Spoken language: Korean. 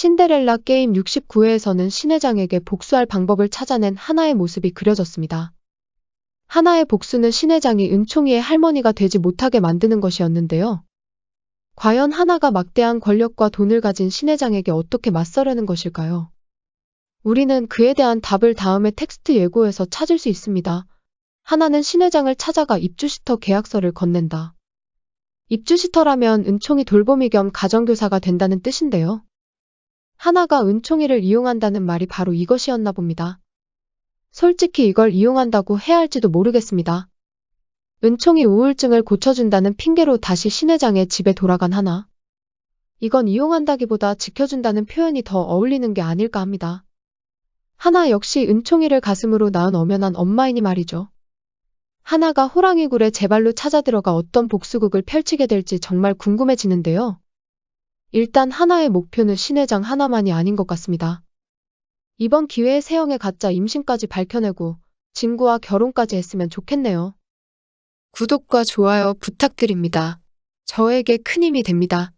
신데렐라 게임 69회에서는 신회장에게 복수할 방법을 찾아낸 하나의 모습이 그려졌습니다. 하나의 복수는 신회장이 은총이의 할머니가 되지 못하게 만드는 것이었는데요. 과연 하나가 막대한 권력과 돈을 가진 신회장에게 어떻게 맞서려는 것일까요? 우리는 그에 대한 답을 다음의 텍스트 예고에서 찾을 수 있습니다. 하나는 신회장을 찾아가 입주시터 계약서를 건넨다. 입주시터라면 은총이 돌보미 겸 가정교사가 된다는 뜻인데요. 하나가 은총이를 이용한다는 말이 바로 이것이었나 봅니다. 솔직히 이걸 이용한다고 해야 할지도 모르겠습니다. 은총이 우울증을 고쳐준다는 핑계로 다시 신회장의 집에 돌아간 하나. 이건 이용한다기보다 지켜준다는 표현이 더 어울리는 게 아닐까 합니다. 하나 역시 은총이를 가슴으로 낳은 엄연한 엄마이니 말이죠. 하나가 호랑이 굴에 제 발로 찾아 들어가 어떤 복수극을 펼치게 될지 정말 궁금해지는데요. 일단 하나의 목표는 신회장 하나만이 아닌 것 같습니다. 이번 기회에 세영의 가짜 임신까지 밝혀내고 진구와 결혼까지 했으면 좋겠네요. 구독과 좋아요 부탁드립니다. 저에게 큰 힘이 됩니다.